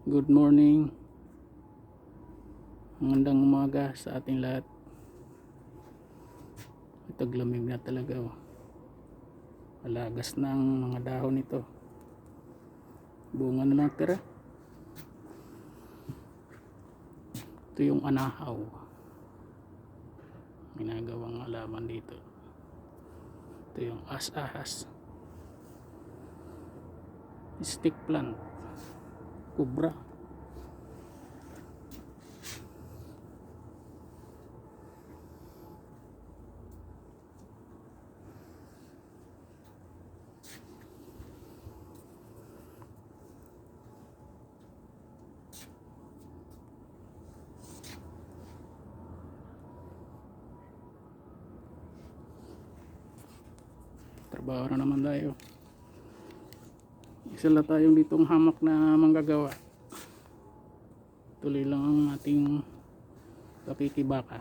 Good morning. Magandang umaga sa ating lahat. Taglamig na talaga oh. Malagas na ang mga dahon nito. Bunga na lang. Ito yung anahaw. Ginagawang alaman dito. Ito yung as-ahas. Stick plant. Kubra. Trabaho na naman tayo. Isa lang tayong ditong hamak na manggagawa. Tuloy lang ang ating pakikibaka.